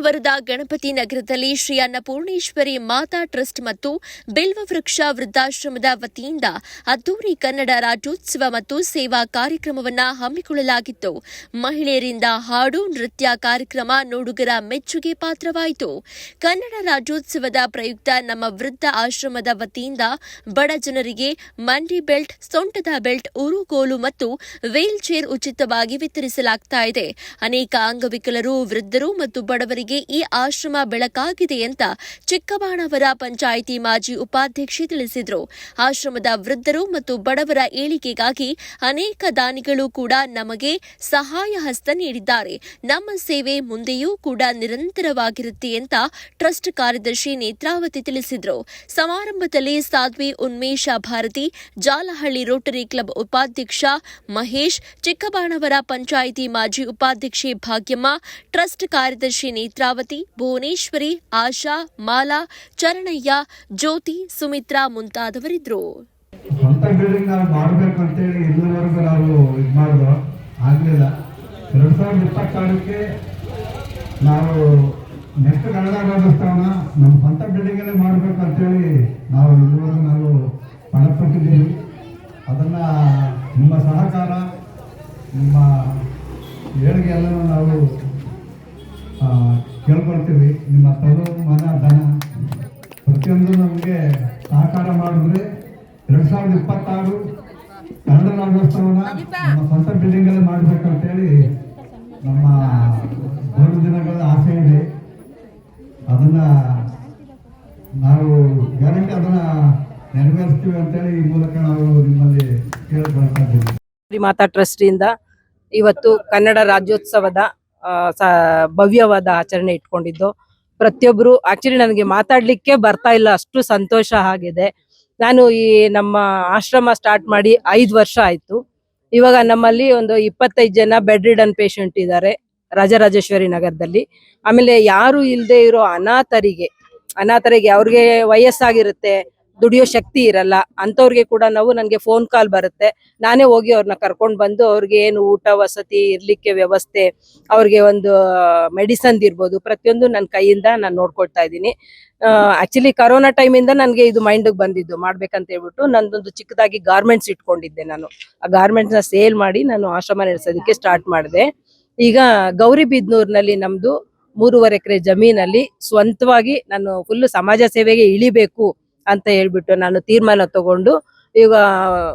ಚಿಕ್ಕಬಾಣವರದ ಗಣಪತಿ ನಗರದಲ್ಲಿ ಶ್ರೀ ಅನ್ನಪೂರ್ಣೇಶ್ವರಿ ಮಾತಾ ಟ್ರಸ್ಟ್ ಮತ್ತು ಬಿಲ್ವ ವೃಕ್ಷ ವೃದ್ಧಾಶ್ರಮದ ವತಿಯಿಂದ ಅದ್ದೂರಿ ಕನ್ನಡ ರಾಜ್ಯೋತ್ಸವ ಮತ್ತು ಸೇವಾ ಕಾರ್ಯಕ್ರಮವನ್ನು ಹಮ್ಮಿಕೊಳ್ಳಲಾಗಿತ್ತು. ಮಹಿಳೆಯರಿಂದ ಹಾಡು, ನೃತ್ಯ ಕಾರ್ಯಕ್ರಮ ನೋಡುಗರ ಮೆಚ್ಚುಗೆ ಪಾತ್ರವಾಯಿತು. ಕನ್ನಡ ರಾಜ್ಯೋತ್ಸವದ ಪ್ರಯುಕ್ತ ನಮ್ಮ ವೃದ್ಧ ಆಶ್ರಮದ ವತಿಯಿಂದ ಬಡ ಜನರಿಗೆ ಮಂಡಿ ಬೆಲ್ಟ್, ಸೊಂಟದ ಬೆಲ್ಟ್ ಉರುಗೋಲು ಮತ್ತು ವೀಲ್ ಚೇರ್ ಉಚಿತವಾಗಿ ವಿತರಿಸಲಾಗ್ತಾ ಇದೆ. ಅನೇಕ ಅಂಗವಿಕಲರು, ವೃದ್ಧರು ಮತ್ತು ಬಡವರಿಗೆ ಈ ಆಶ್ರಮ ಬೆಳಕಾಗಿದೆ ಅಂತ ಚಿಕ್ಕಬಾಣವರ ಪಂಚಾಯಿತಿ ಮಾಜಿ ಉಪಾಧ್ಯಕ್ಷೆ ತಿಳಿಸಿದರು. ಆಶ್ರಮದ ವೃದ್ಧರು ಮತ್ತು ಬಡವರ ಏಳಿಗೆಗಾಗಿ ಅನೇಕ ದಾನಿಗಳು ಕೂಡ ನಮಗೆ ಸಹಾಯ ಹಸ್ತ ನೀಡಿದ್ದಾರೆ. ನಮ್ಮ ಸೇವೆ ಮುಂದೆಯೂ ಕೂಡ ನಿರಂತರವಾಗಿರುತ್ತೆ ಅಂತ ಟ್ರಸ್ಟ್ ಕಾರ್ಯದರ್ಶಿ ನೇತ್ರಾವತಿ ತಿಳಿಸಿದರು. ಸಮಾರಂಭದಲ್ಲಿ ಸಾಧ್ವಿ ಉನ್ಮೇಶ ಭಾರತಿ, ಜಾಲಹಳ್ಳಿ ರೋಟರಿ ಕ್ಲಬ್ ಉಪಾಧ್ಯಕ್ಷ ಮಹೇಶ್, ಚಿಕ್ಕಬಾಣವರ ಪಂಚಾಯಿತಿ ಮಾಜಿ ಉಪಾಧ್ಯಕ್ಷೆ ಭಾಗ್ಯಮ್ಮ, ಟ್ರಸ್ಟ್ ಕಾರ್ಯದರ್ಶಿ ನೇತ್ರಾವತಿ ಭುವನೇಶ್ವರಿ, ಆಶಾ, ಮಾಲಾ, ಚರಣಯ್ಯ, ಜ್ಯೋತಿ, ಸುಮಿತ್ರಾ ಮುಂತಾದವರಿದ್ರು. ಸ್ವಂತ ಬಿಲ್ಡಿಂಗ್ ನಾವು ಮಾಡಬೇಕು ಅಂತೇಳಿ ಇಲ್ಲಿವರೆಗೂ ನಾವು ಇದು ಮಾಡಿದ್ವು ಆಗಲಿಲ್ಲ. ಎರಡು ಸಾವಿರದ ಇಪ್ಪತ್ತಾರಕ್ಕೆ ನಾವು ನೆಕ್ಸ್ಟ್ ಕನ್ನಡ ರಾಜ್ಯೋತ್ಸವನ ನಮ್ಮ ಸ್ವಂತ ಬಿಲ್ಡಿಂಗಲ್ಲೇ ಮಾಡಬೇಕು ಅಂತೇಳಿ ನಾವು ಇಲ್ಲಿವರೆಗೂ ನಾವು ಪಣಪಟ್ಟಿದ್ದೀವಿ. ಅದನ್ನು ನಿಮ್ಮ ಸಹಕಾರ, ನಿಮ್ಮ ಏಳಿಗೆ ಎಲ್ಲನೂ ನಾವು ಕೇಳ್ಕೊಳ್ತೀವಿ. ನಿಮ್ಮ ತನು ಮನ, ಧನ. ಪ್ರತಿಯೊಂದು ನಮಗೆ ಸಹಕಾರ ಮಾಡಿದ್ರೆ ಎರಡ್ ಸಾವಿರದ ಇಪ್ಪತ್ತಾರು ಕನ್ನಡ ರಾಜ್ಯೋತ್ಸವನ ನಮ್ಮ ಸ್ವಂತ ಬಿಲ್ಡಿಂಗಲ್ಲೇ ಮಾಡ್ಬೇಕಂತೇಳಿ ನಮ್ಮ ಮೂರು ದಿನಗಳ ಆಸೆ ಇದೆ. ಅದನ್ನ ನಾವು ಗ್ಯಾರಂಟಿ ಅದನ್ನ ನೆರವೇರಿಸ್ತೀವಿ ಅಂತೇಳಿ ಈ ಮೂಲಕ ನಾವು ನಿಮ್ಮಲ್ಲಿ ಕೇಳ್ಕೊಳ್ತಾ ಇದ್ದೀವಿ. ಮಾತಾ ಟ್ರಸ್ಟಿಯಿಂದ ಇವತ್ತು ಕನ್ನಡ ರಾಜ್ಯೋತ್ಸವದ ಭವ್ಯವಾದ ಆಚರಣೆ ಇಟ್ಕೊಂಡಿದ್ದು. ಪ್ರತಿಯೊಬ್ಬರು ಆಕ್ಚುಲಿ ನನಗೆ ಮಾತಾಡ್ಲಿಕ್ಕೆ ಬರ್ತಾ ಇಲ್ಲ, ಅಷ್ಟು ಸಂತೋಷ ಆಗಿದೆ. ನಾನು ಈ ನಮ್ಮ ಆಶ್ರಮ ಸ್ಟಾರ್ಟ್ ಮಾಡಿ ಐದು ವರ್ಷ ಆಯ್ತು. ಇವಾಗ ನಮ್ಮಲ್ಲಿ ಒಂದು ಇಪ್ಪತ್ತೈದು ಜನ ಬೆಡ್ ರಿಡನ್ ಪೇಷಂಟ್ ಇದ್ದಾರೆ, ರಾಜರಾಜೇಶ್ವರಿ ನಗರದಲ್ಲಿ. ಆಮೇಲೆ ಯಾರು ಇಲ್ಲದೆ ಇರೋ ಅನಾಥರಿಗೆ ಅನಾಥರಿಗೆ ಅವ್ರಿಗೆ ವಯಸ್ಸಾಗಿರುತ್ತೆ ದುಡಿಯೋ ಶಕ್ತಿ ಇರಲ್ಲ. ಅಂಥವ್ರಿಗೆ ಕೂಡ ನಾವು ನನಗೆ ಫೋನ್ ಕಾಲ್ ಬರುತ್ತೆ. ನಾನೇ ಹೋಗಿ ಅವ್ರನ್ನ ಕರ್ಕೊಂಡು ಬಂದು ಅವ್ರಿಗೆ ಏನು ಊಟ, ವಸತಿ ಇರ್ಲಿಕ್ಕೆ ವ್ಯವಸ್ಥೆ, ಅವ್ರಿಗೆ ಒಂದು ಮೆಡಿಸನ್ ಇರ್ಬೋದು. ಪ್ರತಿಯೊಂದು ನನ್ನ ಕೈಯಿಂದ ನಾನು ನೋಡ್ಕೊಳ್ತಾ ಇದ್ದೀನಿ. ಆಕ್ಚುಲಿ ಕರೋನಾ ಟೈಮಿಂದ ನನಗೆ ಇದು ಮೈಂಡಿಗೆ ಬಂದಿದ್ದು ಮಾಡ್ಬೇಕಂತ ಹೇಳ್ಬಿಟ್ಟು ನಂದೊಂದು ಚಿಕ್ಕದಾಗಿ ಗಾರ್ಮೆಂಟ್ಸ್ ಇಟ್ಕೊಂಡಿದ್ದೆ ನಾನು. ಆ ಗಾರ್ಮೆಂಟ್ಸ್ನ ಸೇಲ್ ಮಾಡಿ ನಾನು ಆಶ್ರಮ ನಡೆಸೋದಕ್ಕೆ ಸ್ಟಾರ್ಟ್ ಮಾಡಿದೆ. ಈಗ ಗೌರಿಬಿದ್ನೂರ್ನಲ್ಲಿ ನಮ್ದು ಮೂರುವರೆ ಎಕರೆ ಜಮೀನಲ್ಲಿ ಸ್ವಂತವಾಗಿ ನಾನು ಫುಲ್ ಸಮಾಜ ಸೇವೆಗೆ ಇಳಿಬೇಕು. ಅಂತ ಹೇಳ್ಬಿಟ್ಟು ನಾನು ತೀರ್ಮಾನ ತಗೊಂಡು ಈಗ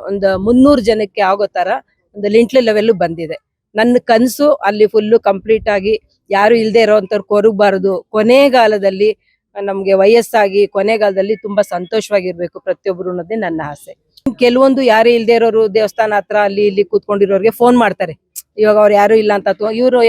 ಒಂದು ಮುನ್ನೂರು ಜನಕ್ಕೆ ಆಗೋ ತರ ಒಂದು ಲಿಂಟ್ಲಿ ಲೆವೆಲ್ ಬಂದಿದೆ. ನನ್ನ ಕನಸು ಅಲ್ಲಿ ಫುಲ್ಲು ಕಂಪ್ಲೀಟ್ ಆಗಿ ಯಾರು ಇಲ್ಲದೆ ಇರೋವಂಥವ್ರು ಕೊರಗಬಾರದು. ಕೊನೆಗಾಲದಲ್ಲಿ ನಮಗೆ ವಯಸ್ಸಾಗಿ ಕೊನೆಗಾಲದಲ್ಲಿ ತುಂಬಾ ಸಂತೋಷವಾಗಿರ್ಬೇಕು ಪ್ರತಿಯೊಬ್ರು ಅನ್ನೋದೇ ನನ್ನ ಆಸೆ. ಕೆಲವೊಂದು ಯಾರು ಇಲ್ದೇ ಇರೋರು ದೇವಸ್ಥಾನ ಹತ್ರ ಅಲ್ಲಿ ಇಲ್ಲಿ ಕೂತ್ಕೊಂಡಿರೋರಿಗೆ ಫೋನ್ ಮಾಡ್ತಾರೆ. ಇವಾಗ ಅವ್ರು ಯಾರು ಇಲ್ಲ ಅಂತ ಇವರು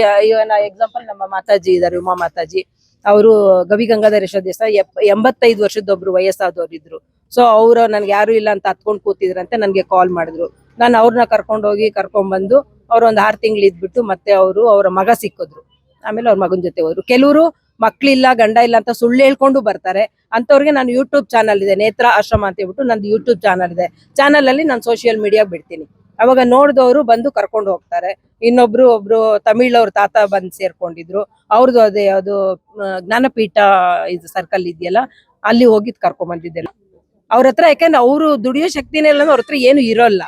ಎಕ್ಸಾಂಪಲ್ ನಮ್ಮ ಮಾತಾಜಿ ಇದಾರೆ ಉಮಾ ಮಾತಾಜಿ. ಅವರು ಗವಿ ಗಂಗಾಧರೇಶ್ವರ ದೇವಸ್ಥಾನ ಎಂಬತ್ತೈದು ವರ್ಷದೊಬ್ರು ವಯಸ್ಸಾದವ್ರು ಇದ್ರು ಸೊ ಅವರು ನನ್ಗೆ ಯಾರು ಇಲ್ಲ ಅಂತ ಹತ್ಕೊಂಡ್ ಕೂತಿದ್ರಂತೆ ನನ್ಗೆ ಕಾಲ್ ಮಾಡಿದ್ರು. ನಾನು ಅವ್ರನ್ನ ಕರ್ಕೊಂಡು ಹೋಗಿ ಕರ್ಕೊಂಡ್ ಬಂದು ಅವ್ರ ಒಂದ್ ಆರ್ ತಿಂಗಳು ಇದ್ಬಿಟ್ಟು ಮತ್ತೆ ಅವರು ಅವರ ಮಗ ಸಿಕ್ಕಿದ್ರು. ಆಮೇಲೆ ಅವ್ರ ಮಗನ ಜೊತೆ ಹೋದ್ರು. ಕೆಲವರು ಮಕ್ಳಿಲ್ಲ, ಗಂಡ ಇಲ್ಲ ಅಂತ ಸುಳ್ಳು ಹೇಳ್ಕೊಂಡು ಬರ್ತಾರೆ. ಅಂತವ್ರಿಗೆ ನಾನು ಯೂಟ್ಯೂಬ್ ಚಾನಲ್ ಇದೆ, ನೇತ್ರ ಆಶ್ರಮ ಅಂತ ಹೇಳ್ಬಿಟ್ಟು ನಂದು ಯೂಟ್ಯೂಬ್ ಚಾನಲ್ ಇದೆ. ಚಾನಲ್ ಅಲ್ಲಿ ನಾನು ಸೋಷಿಯಲ್ ಮೀಡಿಯಾ ಬಿಡ್ತೀನಿ. ಅವಾಗ ನೋಡಿದವರು ಬಂದು ಕರ್ಕೊಂಡು ಹೋಗ್ತಾರೆ. ಇನ್ನೊಬ್ರು ಒಬ್ರು ತಮಿಳವ್ರ ತಾತ ಬಂದು ಸೇರ್ಕೊಂಡಿದ್ರು. ಅವ್ರದ್ದು ಅದೇ ಅದು ಜ್ಞಾನಪೀಠ ಇದು ಸರ್ಕಲ್ ಇದೆಯಲ್ಲ, ಅಲ್ಲಿ ಹೋಗಿದ್ ಕರ್ಕೊಂಡ್ ಬಂದಿದ್ದೆ ಅವ್ರ ಹತ್ರ ಯಾಕಂದ್ರೆ ಅವರು ದುಡಿಯೋ ಶಕ್ತಿನೇ ಇಲ್ಲ ಅವ್ರ ಹತ್ರ ಏನು ಇರೋಲ್ಲ.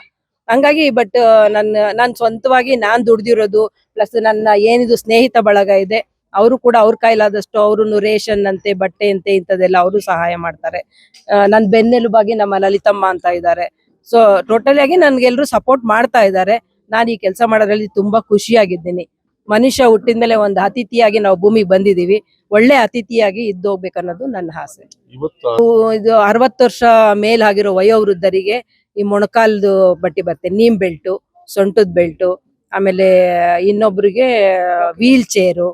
ಹಂಗಾಗಿ ಬಟ್ ನನ್ನ ನಾನು ಸ್ವಂತವಾಗಿ ನಾನ್ ದುಡ್ದಿರೋದು ಪ್ಲಸ್ ನನ್ನ ಏನಿದು ಸ್ನೇಹಿತ ಬಳಗ ಇದೆ, ಅವರು ಕೂಡ ಅವ್ರ ಕೈಲಾದಷ್ಟು ಅವರು ರೇಷನ್ ಅಂತೆ, ಬಟ್ಟೆ ಅಂತೆ ಇಂಥದ್ದೆಲ್ಲ ಅವರು ಸಹಾಯ ಮಾಡ್ತಾರೆ. ನನ್ನ ನನ್ ಬೆನ್ನೆಲುಬಾಗಿ ನಮ್ಮ ಲಲಿತಮ್ಮ ಅಂತ ಇದ್ದಾರೆ ಸೊ ಟೋಟಲಿ ಆಗಿ ನನ್ಗೆಲ್ರು ಸಪೋರ್ಟ್ ಮಾಡ್ತಾ ಇದ್ದಾರೆ. ನಾನು ಈ ಕೆಲಸ ಮಾಡೋದ್ರಲ್ಲಿ ತುಂಬಾ ಖುಷಿಯಾಗಿದ್ದೀನಿ. ಮನುಷ್ಯ ಹುಟ್ಟಿದ್ಮೇಲೆ ಒಂದು ಅತಿಥಿಯಾಗಿ ನಾವು ಭೂಮಿಗೆ ಬಂದಿದೀವಿ. ಒಳ್ಳೆ ಅತಿಥಿಯಾಗಿ ಇದ್ದು ಹೋಗ್ಬೇಕನ್ನೋದು ನನ್ನ ಆಸೆ. ಇದು ಅರವತ್ತು ವರ್ಷ ಮೇಲಾಗಿರೋ ವಯೋವೃದ್ಧರಿಗೆ ಈ ಮೊಣಕಾಲ್ದು ಬಟ್ಟೆ ಬರುತ್ತೆ ನೀಮ್ ಬೆಲ್ಟು ಸೊಂಟದ ಬೆಲ್ಟು ಆಮೇಲೆ ಇನ್ನೊಬ್ರಿಗೆ ವೀಲ್ ಚೇರು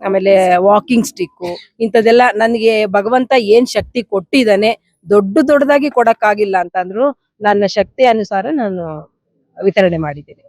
ಆಮೇಲೆ ವಾಕಿಂಗ್ ಸ್ಟಿಕ್ಕು ಇಂಥದ್ದೆಲ್ಲ ನನಗೆ ಭಗವಂತ ಏನ್ ಶಕ್ತಿ ಕೊಟ್ಟಿದ್ದಾನೆ ದೊಡ್ಡ ದೊಡ್ಡದಾಗಿ ಕೊಡಕ್ಕಾಗಿಲ್ಲ ಅಂತಂದ್ರು ನನ್ನ ಶಕ್ತಿ ಅನುಸಾರ ನಾನು ವಿತರಣೆ ಮಾಡಿದ್ದೀನಿ.